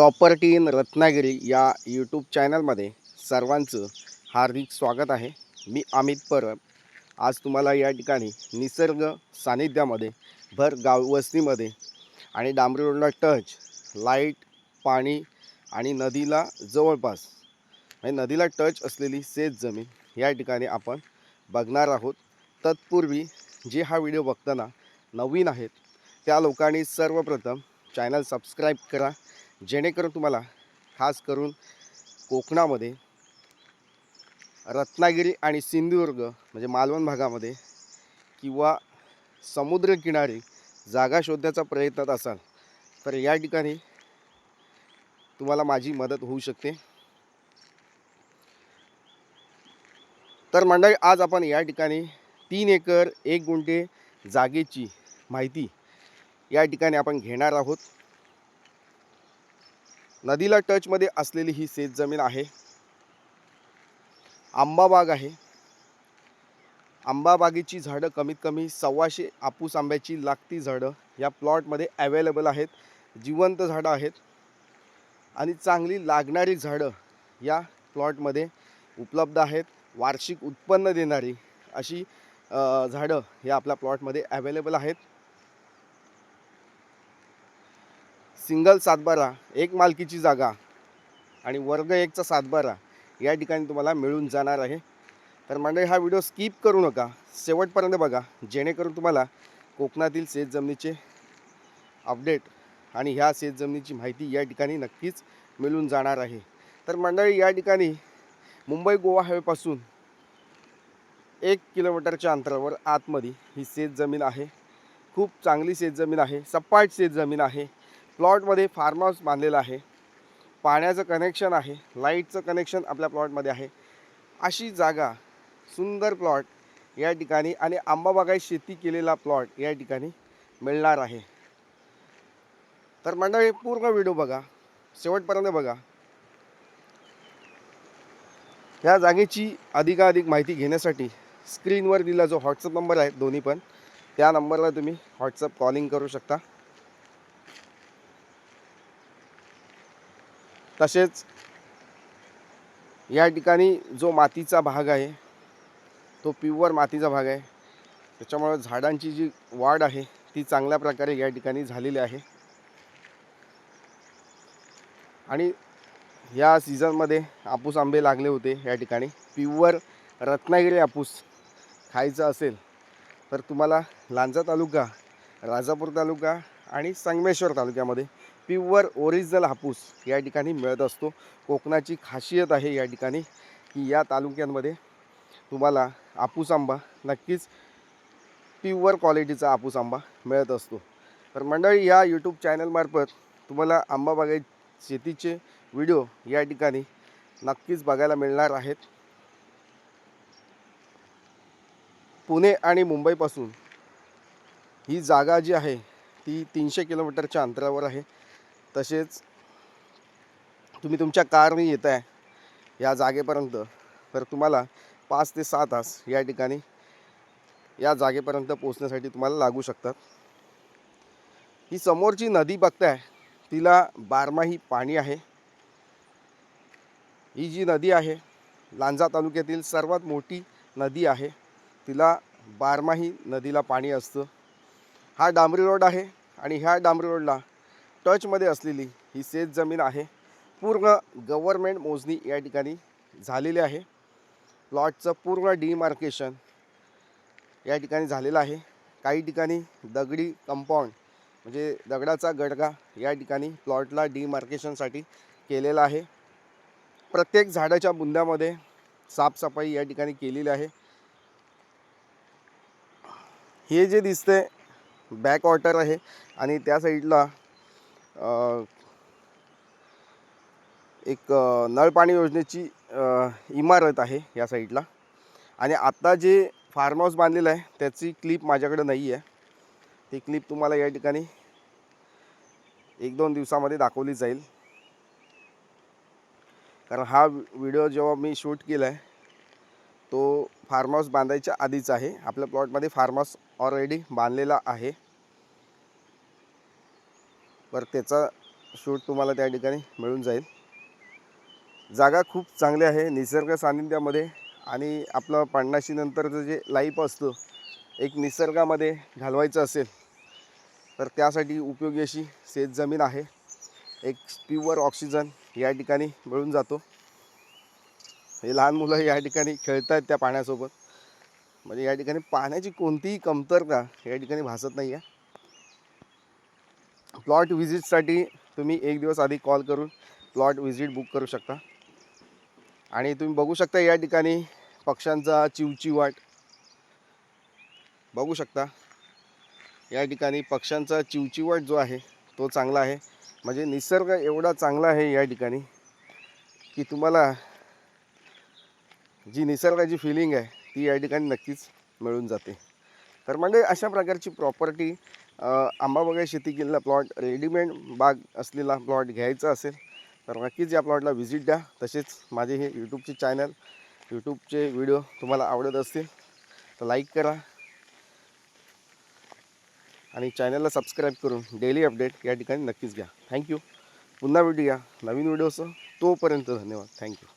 Property in Ratnagiri या YouTube चॅनलमध्ये सर्वांचं हार्दिक स्वागत आहे. मी अमित परब. आज तुम्हाला या ठिकाणी निसर्ग सानिध्यामध्ये भर गाव वस्तीमध्ये आणि डांबरी रोडला टच लाइट पाणी आणि नदीला जवळपास म्हणजे नदीला टच असलेली शेत जमीन या ठिकाणी आपण बघणार आहोत. तत्पूर्वी जे हा व्हिडिओ बघताना नवीन आहेत त्या लोकांनी सर्वप्रथम चॅनल सबस्क्राईब करा. जेणेकरून तुम्हाला खास करून कोकणामध्ये रत्नागिरी आणि सिंधुदुर्ग म्हणजे मालवण भागामध्ये किंवा समुद्रकिनारी जागा शोधण्याचा प्रयत्नात असाल तर या ठिकाणी तुम्हाला माझी मदत होऊ शकते. तर मंडळी आज आपण या ठिकाणी तीन एकर एक गुंठे जागेची माहिती या ठिकाणी आपण घेणार आहोत. नदीला टचमध्ये असलेली ही शेत जमीन आहे. आंबाबाग आहे. आंबाबागेची झाडं कमीत कमी सव्वाशे आपूस आंब्याची लागती झाडं या प्लॉटमध्ये अवेलेबल आहेत. जिवंत झाडं आहेत. आणि चांगली लागणारी झाडं या प्लॉटमध्ये उपलब्ध आहेत. वार्षिक उत्पन्न देणारी अशी झाडं या आपल्या प्लॉटमध्ये अवेलेबल आहेत. सिंगल सातबारा एक मालकीची जागा आणि वर्ग एकचा सातबारा या ठिकाणी तुम्हाला मिळून जाणार आहे. तर मंडळी हा व्हिडिओ स्किप करू नका. शेवटपर्यंत बघा जेणेकरून तुम्हाला कोकणातील शेतजमिनीचे अपडेट आणि ह्या शेतजमिनीची माहिती या ठिकाणी नक्कीच मिळून जाणार आहे. तर मंडळी या ठिकाणी मुंबई गोवा हायवेपासून एक किलोमीटरच्या अंतरावर आतमध्ये ही शेतजमीन आहे. खूप चांगली शेतजमीन आहे सपाट शेतजमीन आहे. प्लॉटमध्ये फार्म हाऊस बांधलेलं आहे. पाण्याचं कनेक्शन आहे. लाईटचं कनेक्शन आपल्या प्लॉटमध्ये आहे. अशी जागा सुंदर प्लॉट या ठिकाणी आणि आंबाबागाई शेती केलेला प्लॉट या ठिकाणी मिळणार आहे. तर मंडळी पूर्ण व्हिडिओ बघा. शेवटपर्यंत बघा. या जागेची अधिकाधिक माहिती घेण्यासाठी स्क्रीनवर दिला जो व्हॉट्सअप नंबर आहे दोन्ही पण त्या नंबरला तुम्ही व्हॉट्सअप कॉलिंग करू शकता. तसेच या ठिकाणी जो मातीचा भाग आहे तो प्युअर मातीचा भाग आहे. त्याच्यामुळं झाडांची जी वाढ आहे ती चांगल्या प्रकारे या ठिकाणी झालेली आहे. आणि या सीझनमध्ये आपूस आंबे लागले होते या ठिकाणी. प्युअर रत्नागिरी आपूस खायचा असेल तर तुम्हाला लांजा तालुका राजापूर तालुका आणि संगमेश्वर तालुक्यामध्ये प्युअर ओरिजिनल हापूस या ठिकाणी मिळत असतो. कोकणाची खासियत आहे या ठिकाणी की या तालुक्यांमध्ये तुम्हाला आपूस आंबा नक्कीच प्युअर क्वालिटीचा आपूस आंबा मिळत असतो. तर मंडळी या यूट्यूब चॅनलमार्फत तुम्हाला आंबा बागायत शेतीचे व्हिडिओ या ठिकाणी नक्कीच बघायला मिळणार आहेत. पुणे आणि मुंबईपासून ही जागा जी आहे ती तीनशे किलोमीटरच्या अंतरावर आहे. तसेच तुम्ही तुमच्या कारने येत आहे या जागेपर्यंत तर तुम्हाला पाच ते सहा तास या ठिकाणी या जागेपर्यंत पोचण्यासाठी तुम्हाला लागू शकतात. ही समोरची नदी बघताय तिला बारमाही पाणी आहे. ही जी नदी आहे लांजा तालुक्यातील सर्वात मोठी नदी आहे तिला बारमाही नदीला पाणी असतं. हा डांबरी रोड आहे आणि ह्या डांबरी रोडला टचमध्ये असलेली ही शेत जमीन आहे. पूर्ण गव्हर्मेंट मोजणी या ठिकाणी झालेली आहे. प्लॉटचं पूर्ण डिमार्केशन या ठिकाणी झालेलं आहे. काही ठिकाणी दगडी कंपाऊंड म्हणजे दगडाचा गडगा या ठिकाणी प्लॉटला डिमार्केशनसाठी केलेला आहे. प्रत्येक झाडाच्या बुंद्यामध्ये साफसफाई या ठिकाणी केलेली आहे. हे जे दिसते बॅक वॉटर आहे आणि त्या साईडला एक नळपाणी योजनेची इमारत आहे या साईडला. आणि आत्ता जे फार्म हाऊस बांधलेलं आहे त्याची क्लिप माझ्याकडे नाही आहे. ती क्लिप तुम्हाला या ठिकाणी एक दोन दिवसामध्ये दाखवली जाईल. कारण हा व्हिडिओ जेव्हा मी शूट केला आहे तो फार्म हाऊस बांधायच्या आधीच आहे. आपल्या प्लॉटमध्ये फार्म हाऊस ऑलरेडी बांधलेला आहे. बरं त्याचा शूट तुम्हाला त्या ठिकाणी मिळून जाईल. जागा खूप चांगली आहे निसर्ग सानिध्यामध्ये आणि आपलं पन्नाशी नंतरचं जे लाईफ असतं एक निसर्गामध्ये घालवायचं असेल तर त्यासाठी उपयोगी अशी शेतजमीन आहे. एक प्युअर ऑक्सिजन या ठिकाणी मिळून जातो. हे लहान मुलं या ठिकाणी खेळत आहेत त्या पाण्यासोबत. म्हणजे या ठिकाणी पाण्याची कोणतीही कमतरता या ठिकाणी भासत नाही आहे प्लॉट व्हिजिटसाठी तुम्ही एक दिवस आधी कॉल करून प्लॉट व्हिजिट बुक करू शकता. आणि तुम्ही बघू शकता या ठिकाणी पक्ष्यांचा चिवचिवाट बघू शकता. या ठिकाणी पक्ष्यांचा चिवचिवाट जो आहे तो चांगला आहे. म्हणजे निसर्ग एवढा चांगला आहे या ठिकाणी की तुम्हाला जी निसर्गाची फिलिंग आहे ती या ठिकाणी नक्कीच मिळून जाते. तर म्हणजे अशा प्रकारची प्रॉपर्टी आंबाबागा शेती केलेला प्लॉट रेडीमेड बाग असलेला प्लॉट घ्यायचा असेल तर नक्कीच या प्लॉटला व्हिजिट द्या. तसेच माझे हे यूट्यूबचे चॅनल यूट्यूबचे व्हिडिओ तुम्हाला आवडत असतील तर लाईक करा. आणि चॅनलला सबस्क्राईब करून डेली अपडेट या ठिकाणी नक्कीच घ्या. थँक्यू पुन्हा व्हिडिओ घ्या नवीन व्हिडिओसह तोपर्यंत धन्यवाद. थँक्यू